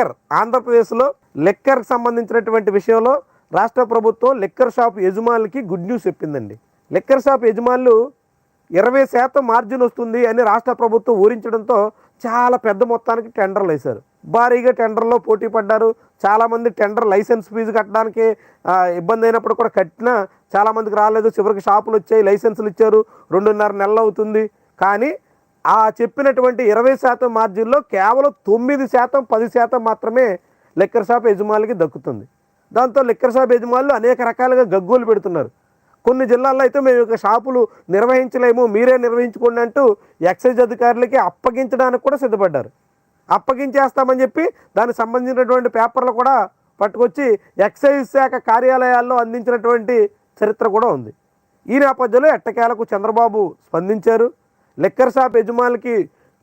Liquor. ఆంధ్రప్రదేశ్లో లెక్కర్కి సంబంధించినటువంటి విషయంలో రాష్ట్ర ప్రభుత్వం లెక్కర్ షాప్ యజమానులకి గుడ్ న్యూస్ చెప్పిందండి. లెక్కర్ షాప్ యజమానులు ఇరవై శాతం మార్జిన్ వస్తుంది అని రాష్ట్ర ప్రభుత్వం ఊరించడంతో చాలా పెద్ద మొత్తానికి టెండర్లు వేశారు. భారీగా టెండర్లో పోటీ పడ్డారు. చాలామంది టెండర్ లైసెన్స్ ఫీజు కట్టడానికి ఇబ్బంది అయినప్పుడు కూడా కట్టినా చాలామందికి రాలేదు. చివరికి షాపులు వచ్చాయి లైసెన్సులు ఇచ్చారు. రెండున్నర నెలలు అవుతుంది. కానీ ఆ చెప్పినటువంటి ఇరవై శాతం మార్జిన్లో కేవలం తొమ్మిది శాతం పది శాతం మాత్రమే లిక్కర్ షాప్ యజమానులకి దక్కుతుంది. దాంతో లిక్కర్ షాప్ యజమానులు అనేక రకాలుగా గగ్గోలు పెడుతున్నారు. కొన్ని జిల్లాల్లో అయితే మేము ఇక షాపులు నిర్వహించలేము మీరే నిర్వహించుకోండి అంటూ ఎక్సైజ్ అధికారులకి అప్పగించడానికి కూడా సిద్ధపడ్డారు. అప్పగించేస్తామని చెప్పి దానికి సంబంధించినటువంటి పేపర్లు కూడా పట్టుకొచ్చి ఎక్సైజ్ శాఖ కార్యాలయాల్లో అందించినటువంటి చరిత్ర కూడా ఉంది. ఈ నేపథ్యంలో ఎట్టకేలకు చంద్రబాబు స్పందించారు. లిక్కర్ షాప్ యజమానులకి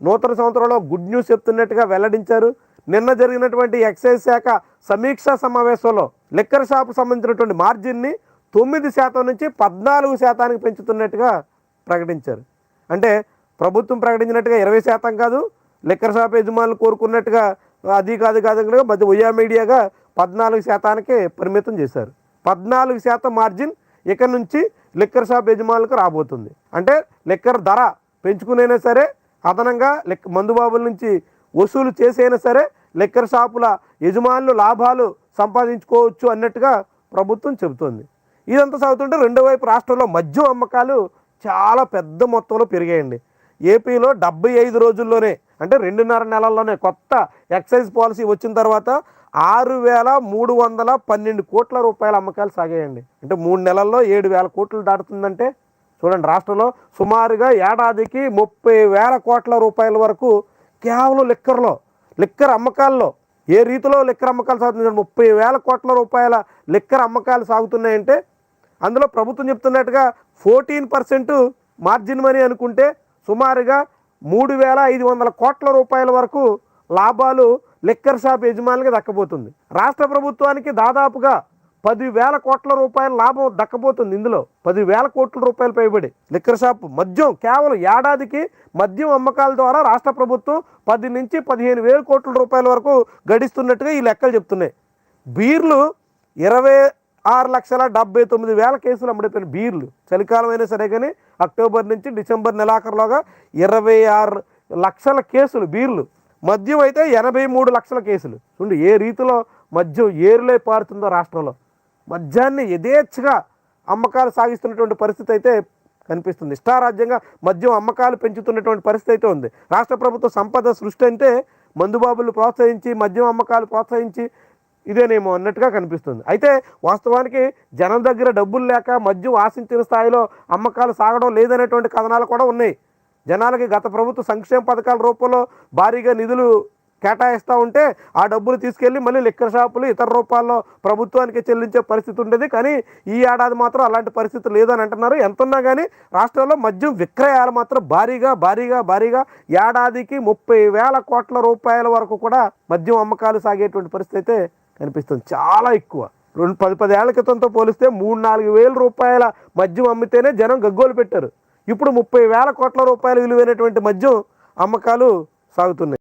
నూతన సంవత్సరంలో గుడ్ న్యూస్ చెప్తున్నట్టుగా వెల్లడించారు. నిన్న జరిగినటువంటి ఎక్సైజ్ శాఖ సమీక్షా సమావేశంలో లిక్కర్ షాప్ సంబంధించినటువంటి మార్జిన్ని తొమ్మిది శాతం నుంచి పద్నాలుగు శాతానికి పెంచుతున్నట్టుగా ప్రకటించారు. అంటే ప్రభుత్వం ప్రకటించినట్టుగా ఇరవై శాతం కాదు లిక్కర్ షాప్ యజమానులు కోరుకున్నట్టుగా అది కాదు కాదు మధ్య ఉయ్యా మీడియాగా పద్నాలుగు శాతానికి పరిమితం చేశారు. పద్నాలుగు శాతం మార్జిన్ ఇక నుంచి లిక్కర్ షాప్ యజమానులకు రాబోతుంది. అంటే లిక్కర్ ధర పెంచుకునైనా సరే అదనంగా లెక్క మందుబాబుల నుంచి వసూలు చేసైనా సరే లెక్కర్ షాపుల యజమానులు లాభాలు సంపాదించుకోవచ్చు అన్నట్టుగా ప్రభుత్వం చెబుతోంది. ఇదంతా సాగుతుంటే రెండో వైపు రాష్ట్రంలో మద్యం అమ్మకాలు చాలా పెద్ద మొత్తంలో పెరిగాయండి. ఏపీలో డెబ్బై ఐదు రోజుల్లోనే అంటే రెండున్నర నెలల్లోనే కొత్త ఎక్సైజ్ పాలసీ వచ్చిన తర్వాత ఆరు వేల మూడు వందల పన్నెండు కోట్ల రూపాయల అమ్మకాలు సాగాయండి. అంటే మూడు నెలల్లో ఏడు వేల కోట్లు దాటుతుందంటే చూడండి రాష్ట్రంలో సుమారుగా ఏడాదికి ముప్పై వేల కోట్ల రూపాయల వరకు కేవలం లిక్కర్లో లిక్కర్ అమ్మకాల్లో ఏ రీతిలో లిక్కర్ అమ్మకాలు సాగుతున్నాయి ముప్పై వేల కోట్ల రూపాయల లిక్కర్ అమ్మకాలు సాగుతున్నాయంటే అందులో ప్రభుత్వం చెప్తున్నట్టుగా ఫోర్టీన్ పర్సెంట్ మార్జిన్ మనీ అనుకుంటే సుమారుగా మూడు వేల ఐదు వందల కోట్ల రూపాయల వరకు లాభాలు లిక్కర్ షాప్ యజమానులకి దక్కబోతుంది. రాష్ట్ర ప్రభుత్వానికి దాదాపుగా పదివేల కోట్ల రూపాయల లాభం దక్కబోతుంది ఇందులో. పదివేల కోట్ల రూపాయలు పైబడి. లిక్కర్ షాప్ మద్యం కేవలం ఏడాదికి మద్యం అమ్మకాల ద్వారా రాష్ట్ర ప్రభుత్వం పది నుంచి పదిహేను వేల కోట్ల రూపాయల వరకు గడిస్తున్నట్టుగా ఈ లెక్కలు చెప్తున్నాయి. బీర్లు ఇరవై ఆరు లక్షల డెబ్బై తొమ్మిది వేల కేసులు అమ్ముడైపోయిన బీర్లు. చలికాలం అయినా సరే కానీ అక్టోబర్ నుంచి డిసెంబర్ నెలాఖరులోగా ఇరవై ఆరు లక్షల కేసులు బీర్లు. మద్యం అయితే ఎనభై మూడు లక్షల కేసులు. చూడండి ఏ రీతిలో మద్యం ఏరులై పారుతుందో రాష్ట్రంలో. మద్యాన్ని యథేచ్ఛగా అమ్మకాలు సాగిస్తున్నటువంటి పరిస్థితి అయితే కనిపిస్తుంది. ఇష్టారాజ్యంగా మద్యం అమ్మకాలు పెంచుతున్నటువంటి పరిస్థితి అయితే ఉంది. రాష్ట్ర ప్రభుత్వ సంపద సృష్టి అంటే మందుబాబులు ప్రోత్సహించి మద్యం అమ్మకాలు ప్రోత్సహించి ఇదేనేమో అన్నట్టుగా కనిపిస్తుంది. అయితే వాస్తవానికి జనం దగ్గర డబ్బులు లేక మద్యం ఆశించిన స్థాయిలో అమ్మకాలు సాగడం లేదనేటువంటి కథనాలు కూడా ఉన్నాయి. జనాలకి గత ప్రభుత్వ సంక్షేమ పథకాల రూపంలో భారీగా నిధులు కేటాయిస్తూ ఉంటే ఆ డబ్బులు తీసుకెళ్ళి మళ్ళీ లిక్కర్ షాపులు ఇతర రూపాల్లో ప్రభుత్వానికి చెల్లించే పరిస్థితి ఉండేది. కానీ ఈ ఏడాది మాత్రం అలాంటి పరిస్థితి లేదని అంటున్నారు. ఎంతున్నా కానీ రాష్ట్రంలో మద్యం విక్రయాలు మాత్రం భారీగా భారీగా భారీగా ఏడాదికి ముప్పై వేల కోట్ల రూపాయల వరకు కూడా మద్యం అమ్మకాలు సాగేటువంటి పరిస్థితి అయితే కనిపిస్తుంది. చాలా ఎక్కువ. రెండు పది పదేళ్ళ క్రితంతో పోలిస్తే మూడు నాలుగు వేల రూపాయల మద్యం అమ్మితేనే జనం గగ్గోలు పెట్టారు. ఇప్పుడు ముప్పై వేల కోట్ల రూపాయల విలువైనటువంటి మద్యం అమ్మకాలు సాగుతున్నాయి.